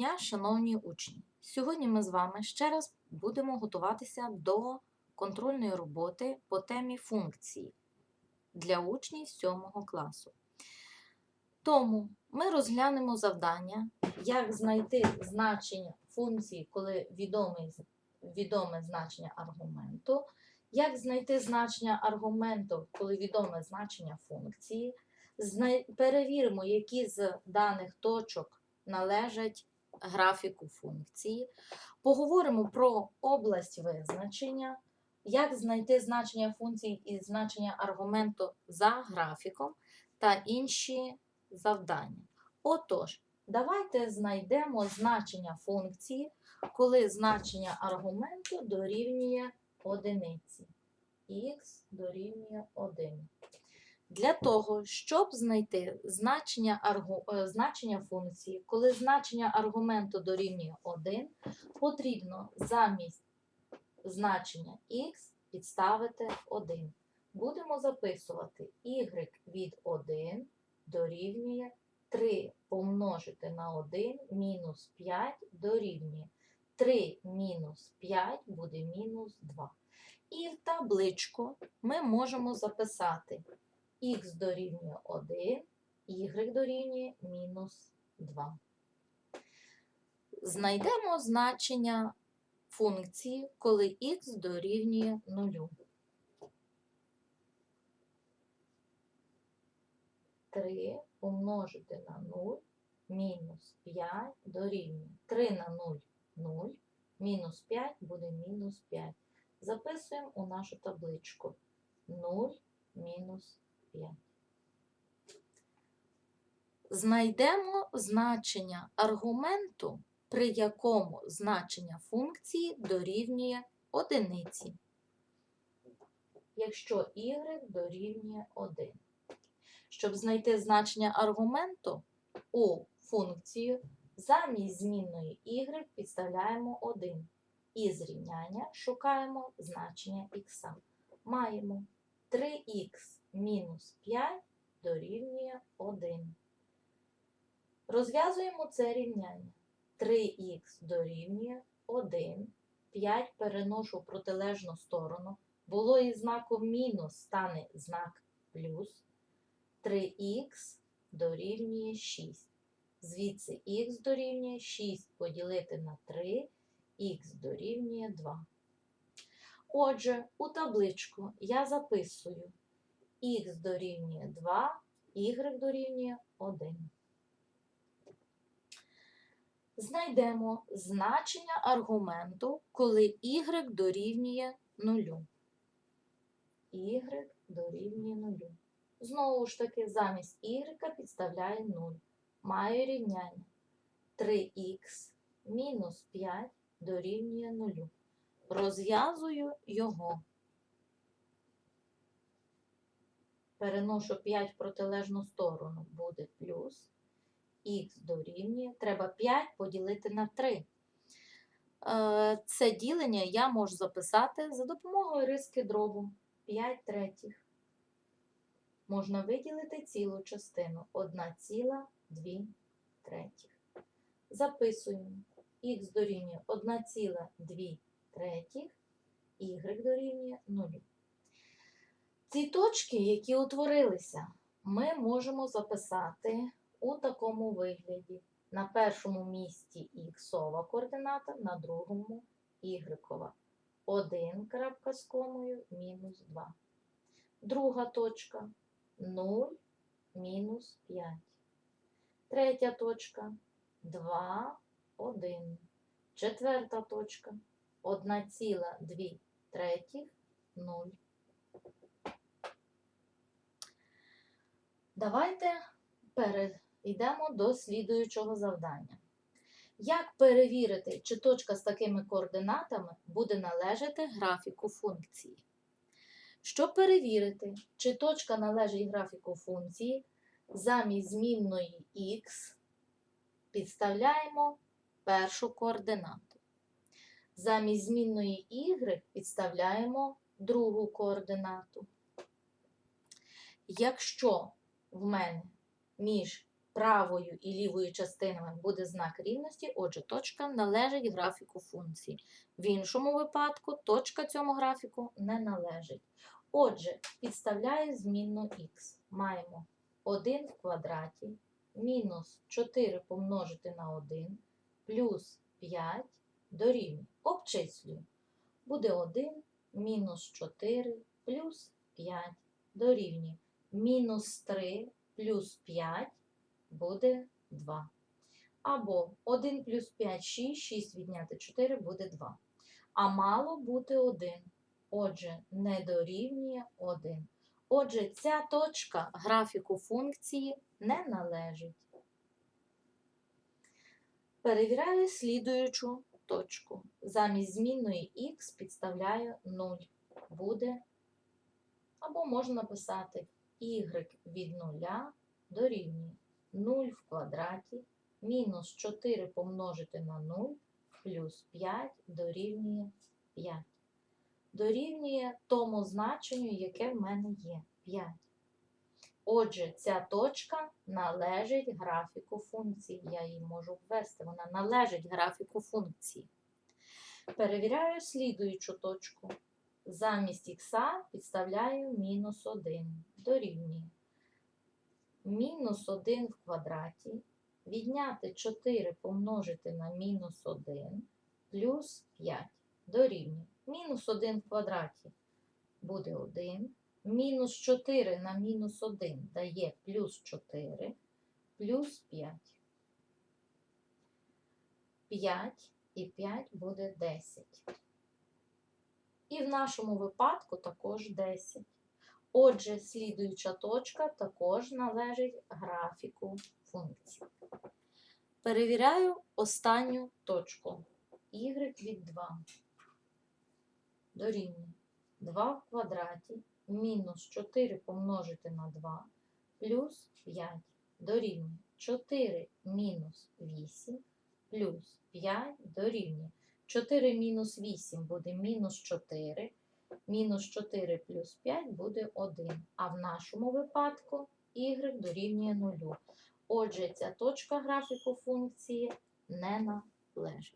дня, шановні учні! Сьогодні ми з вами ще раз будемо готуватися до контрольної роботи по темі функції для учнів 7 класу. Тому ми розглянемо завдання, як знайти значення функції, коли відомий, відоме значення аргументу, як знайти значення аргументу, коли відоме значення функції. Перевіримо, які з даних точок належать графіку функції. Поговоримо про область визначення, як знайти значення функції і значення аргументу за графіком та інші завдання. Отож, давайте знайдемо значення функції, коли значення аргументу дорівнює одиниці. Х дорівнює 1. Для того, щоб знайти значення, аргу... е, значення функції, коли значення аргументу дорівнює 1, потрібно замість значення х підставити 1. Будемо записувати y від 1 дорівнює 3 помножити на 1 мінус 5 дорівнює 3 мінус 5 буде мінус 2. І в табличку ми можемо записати х дорівнює 1, y дорівнює мінус 2. Знайдемо значення функції, коли х дорівнює 0. 3 помножити на 0 мінус 5 дорівнює 3 на 0 0, мінус 5 буде мінус 5. Записуємо у нашу табличку 0 мінус 5. Знайдемо значення аргументу, при якому значення функції дорівнює одиниці, якщо y дорівнює 1. Щоб знайти значення аргументу у функцію, замість змінної y підставляємо 1. І з рівняння шукаємо значення х. Маємо 3х мінус 5 дорівнює 1. Розв'язуємо це рівняння. 3х дорівнює 1. 5 переношу в протилежну сторону. Було із знаком мінус, стане знак плюс. 3х дорівнює 6. Звідси х дорівнює 6 поділити на 3, х дорівнює 2. Отже, у табличку я записую х дорівнює 2, y дорівнює 1. Знайдемо значення аргументу, коли y дорівнює 0. y дорівнює 0. Знову ж таки, замість y підставляю 0. Маю рівняння 3х мінус 5 дорівнює 0. Розв'язую його. Переношу 5 в протилежну сторону, буде плюс. Х дорівнює. Треба 5 поділити на 3. Е, Це ділення я можу записати за допомогою риски дробу 5 третіх. Можна виділити цілу частину 1,2 третіх. Записуємо. Х дорівнює 1,2 третіх, y дорівнює 0. Ці точки, які утворилися, ми можемо записати у такому вигляді. На першому місці іксова координата, на другому y. 1 крапка з комою мінус 2. Друга точка 0 мінус 5. Третя точка 2, 1. Четверта точка 1,2 третіх 0. Давайте перейдемо до слідуючого завдання. Як перевірити, чи точка з такими координатами буде належати графіку функції? Щоб перевірити, чи точка належить графіку функції, замість змінної х підставляємо першу координату. Замість змінної y підставляємо другу координату. Якщо в мене між правою і лівою частинами буде знак рівності, отже, точка належить графіку функції. В іншому випадку точка цьому графіку не належить. Отже, підставляю змінну х. Маємо 1 в квадраті мінус 4 помножити на 1 плюс 5 дорівнює. Обчислюю. Буде 1 мінус 4 плюс 5 дорівнює. Мінус 3 плюс 5 буде 2. Або 1 плюс 5 6, 6 відняти 4 буде 2. А мало бути 1. Отже, не дорівнює 1. Отже, ця точка графіку функції не належить. Перевіряю слідуючу точку. Замість змінної х підставляю 0. Буде, або можна написати y від 0 дорівнює 0 в квадраті мінус 4 помножити на 0 плюс 5 дорівнює 5. Дорівнює тому значенню, яке в мене є 5. Отже, ця точка належить графіку функції. Я її можу ввести. Вона належить графіку функції. Перевіряю слідуючу точку. Замість х підставляю мінус 1. Дорівнює. Мінус 1 в квадраті. Відняти 4 помножити на мінус 1 плюс 5 дорівнює. Мінус 1 в квадраті буде 1. Мінус 4 на мінус 1 дає плюс 4, плюс 5. 5 і 5 буде 10. І в нашому випадку також 10. Отже, слідуюча точка також належить графіку функції. Перевіряю останню точку. y від 2 дорівнює 2 в квадраті мінус 4 помножити на 2 плюс 5 дорівнює 4 мінус 8 плюс 5 дорівнює 4 мінус 8 буде мінус 4, мінус 4 плюс 5 буде 1. А в нашому випадку y дорівнює 0. Отже, ця точка графіку функції не належить.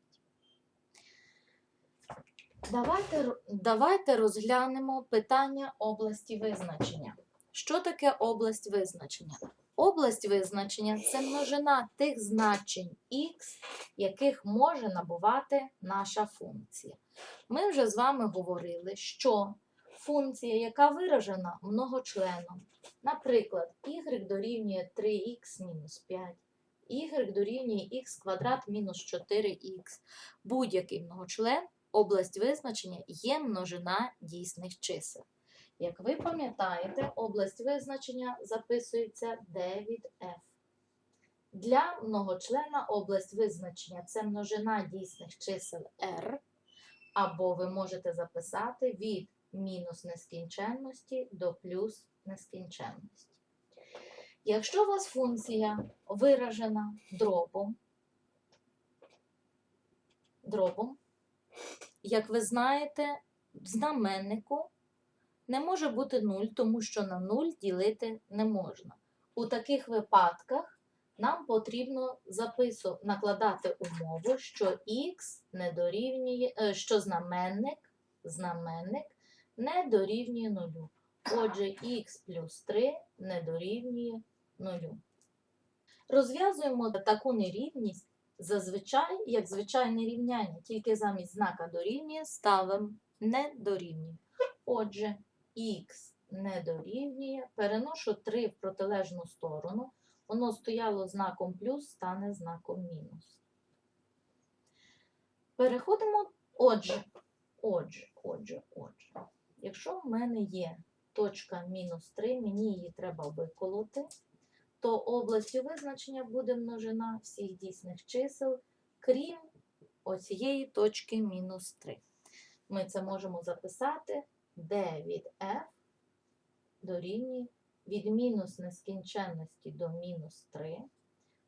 Давайте, давайте розглянемо питання області визначення. Що таке область визначення? Область визначення це множина тих значень х, яких може набувати наша функція. Ми вже з вами говорили, що функція, яка виражена многочленом, наприклад, y дорівнює 3х мінус 5, y дорівнює х квадрат мінус 4х, будь-який многочлен область визначення є множина дійсних чисел. Як ви пам'ятаєте, область визначення записується d від f. Для многочлена область визначення це множина дійсних чисел r, або ви можете записати від мінус нескінченності до плюс нескінченності. Якщо у вас функція виражена дробом, дробом, як ви знаєте, в знаменнику не може бути 0, тому що на 0 ділити не можна. У таких випадках нам потрібно запису, накладати умову, що х не дорівнює, е, що знаменник, знаменник не дорівнює 0. Отже, х плюс 3 не дорівнює 0. Розв'язуємо таку нерівність зазвичай, як звичайне рівняння, тільки замість знака дорівнює ставимо не дорівнює. Отже, х не дорівнює, переношу 3 в протилежну сторону, воно стояло знаком плюс, стане знаком мінус. Переходимо, отже, отже, отже, отже. Якщо в мене є точка мінус 3, мені її треба виколоти, то областю визначення буде множина всіх дійсних чисел, крім оцієї точки мінус 3. Ми це можемо записати d від f дорівнює від мінус нескінченності до мінус 3.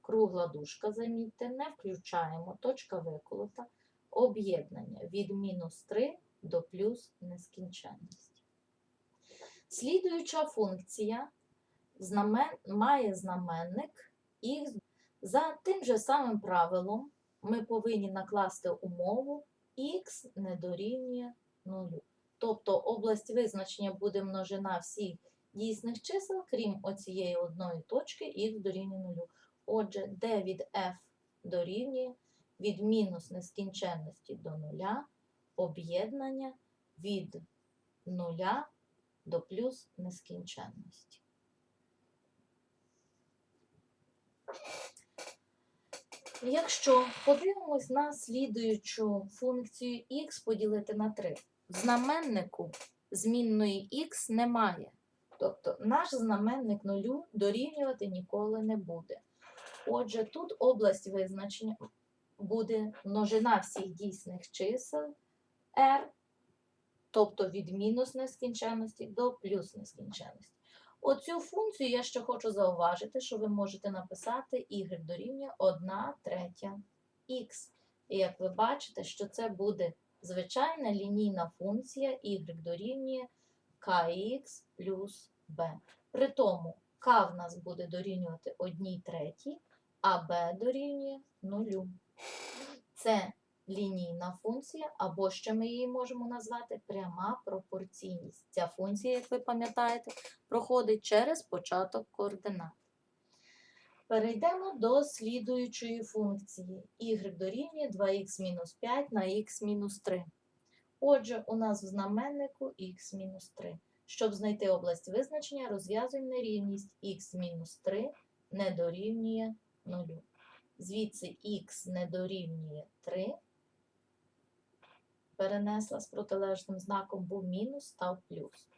Кругла дужка, замітьте, не включаємо, точка виколота, об'єднання від мінус 3 до плюс нескінченності. Слідуюча функція знамен, має знаменник х. За тим же самим правилом ми повинні накласти умову х не дорівнює 0. Тобто область визначення буде множина всіх дійсних чисел, крім оцієї одної точки х дорівнює 0. Отже, d від f дорівнює від мінус нескінченності до нуля об'єднання від нуля до плюс нескінченності. Якщо подивимось на слідуючу функцію х поділити на 3, в знаменнику змінної х немає. Тобто наш знаменник нулю дорівнювати ніколи не буде. Отже, тут область визначення буде множина всіх дійсних чисел r, тобто від мінус нескінченності до плюс нескінченності. Оцю функцію я ще хочу зауважити, що ви можете написати y дорівнює 1 третя х. І як ви бачите, що це буде звичайна лінійна функція y дорівнює kx плюс b. При тому k в нас буде дорівнювати 1 третій, а b дорівнює 0. Це лінійна функція, або ще ми її можемо назвати пряма пропорційність. Ця функція, як ви пам'ятаєте, проходить через початок координат. Перейдемо до слідуючої функції. y дорівнює 2х-5 на х-3. Отже, у нас в знаменнику х-3. Щоб знайти область визначення, розв'язуємо нерівність х-3 не дорівнює 0. Звідси х не дорівнює 3. Перенесла з протилежним знаком, був мінус, став плюс.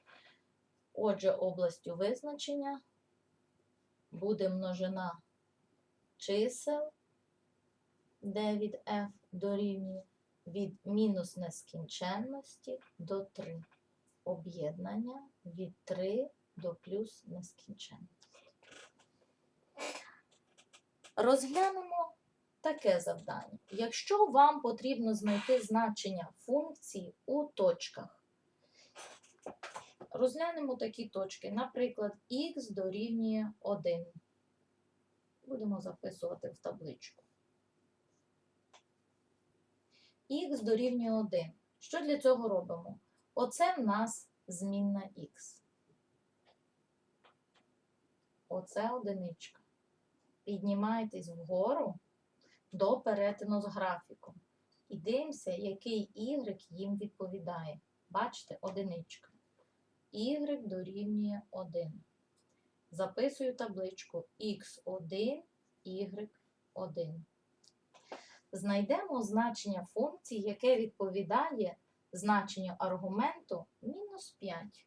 Отже, областю визначення буде множина чисел, де від f дорівнює від мінус нескінченності до 3. Об'єднання від 3 до плюс нескінченності. Розглянемо таке завдання. Якщо вам потрібно знайти значення функції у точках, розглянемо такі точки. Наприклад, х дорівнює 1. Будемо записувати в табличку. х дорівнює 1. Що для цього робимо? Оце в нас змінна х. Оце одиничка. Піднімаєтесь вгору до перетину з графіком. І дивимося, який y їм відповідає. Бачите, одиничка. Y дорівнює 1. Записую табличку x1, y1. Знайдемо значення функції, яке відповідає значенню аргументу мінус 5.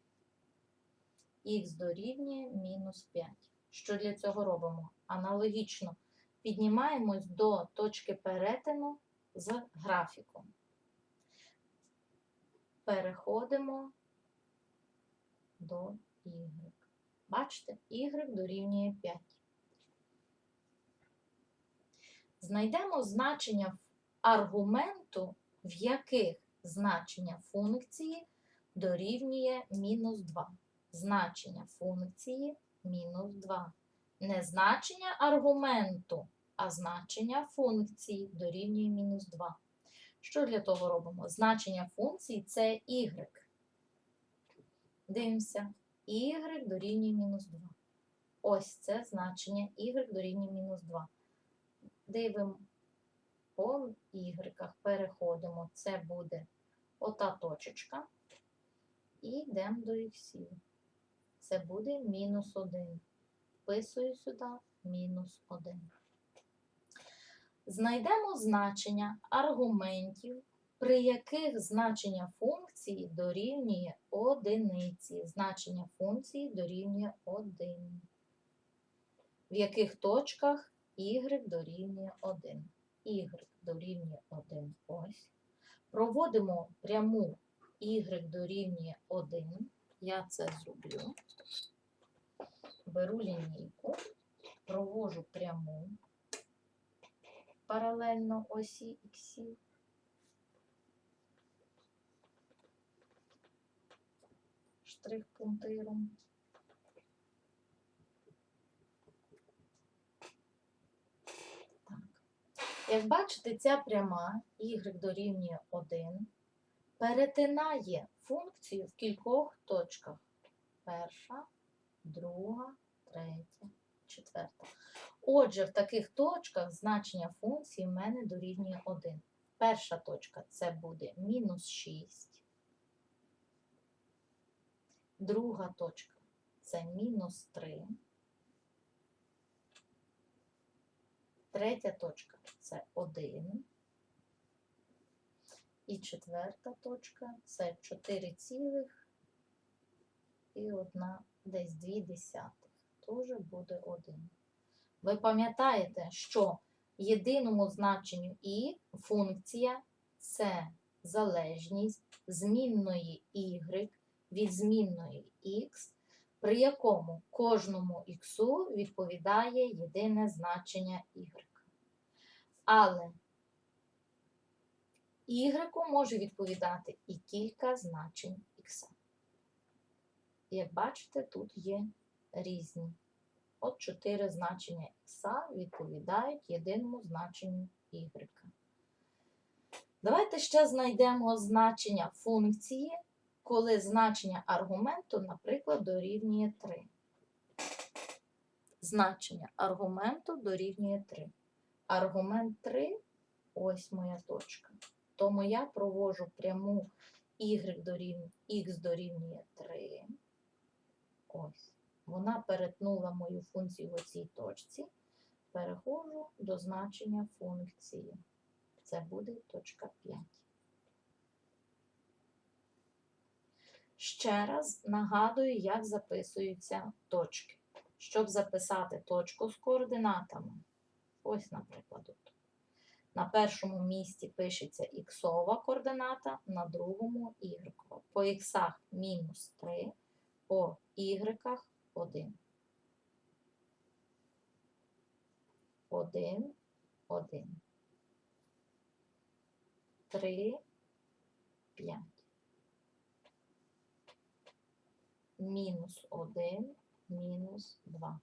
х дорівнює мінус 5. Що для цього робимо? Аналогічно піднімаємось до точки перетину з графіком. Переходимо до y. Бачите, y дорівнює 5. Знайдемо значення аргументу, в яких значення функції дорівнює мінус 2. Значення функції мінус 2. Не значення аргументу, а значення функції дорівнює мінус 2. Що для того робимо? Значення функції це y. Дивимося, y дорівнює мінус 2. Ось це значення y дорівнює мінус 2. Дивимо по y, переходимо. Це буде ота точечка. І йдемо до х. Це буде мінус 1. Вписую сюди мінус 1. Знайдемо значення аргументів, при яких значення функції дорівнює одиниці. Значення функції дорівнює 1. В яких точках y дорівнює 1. y дорівнює 1 ось. Проводимо пряму y дорівнює 1. Я це зроблю. Беру лінійку, провожу пряму паралельно осі х. Штрих пунктиром. Як бачите, ця пряма y дорівнює 1 перетинає функцію в кількох точках. Перша, друга, третя, четверта. Отже, в таких точках значення функції в мене дорівнює 1. Перша точка це буде мінус 6. Друга точка це мінус 3. Третя точка це 1. І четверта точка це 4 цілих і одна, десь 2 десятих. Теж буде 1. Ви пам'ятаєте, що єдиному значенню і функція це залежність змінної y від змінної x, при якому кожному х відповідає єдине значення y. Але y може відповідати і кілька значень х. Як бачите, тут є різні. От чотири значення х відповідають єдиному значенню y. Давайте ще знайдемо значення функції, коли значення аргументу, наприклад, дорівнює 3. Значення аргументу дорівнює 3. Аргумент 3 ось моя точка. Тому я провожу пряму y дорівнює, x дорівнює 3. Ось. Вона перетнула мою функцію в оцій точці. Переходжу до значення функції. Це буде точка 5. Ще раз нагадую, як записуються точки. Щоб записати точку з координатами. Ось, наприклад, тут. На першому місці пишеться іксова координата, на другому ігрекова. По іксах мінус 3, по ігреках 1. 1, 1. 3, 5. Мінус 1, мінус 2.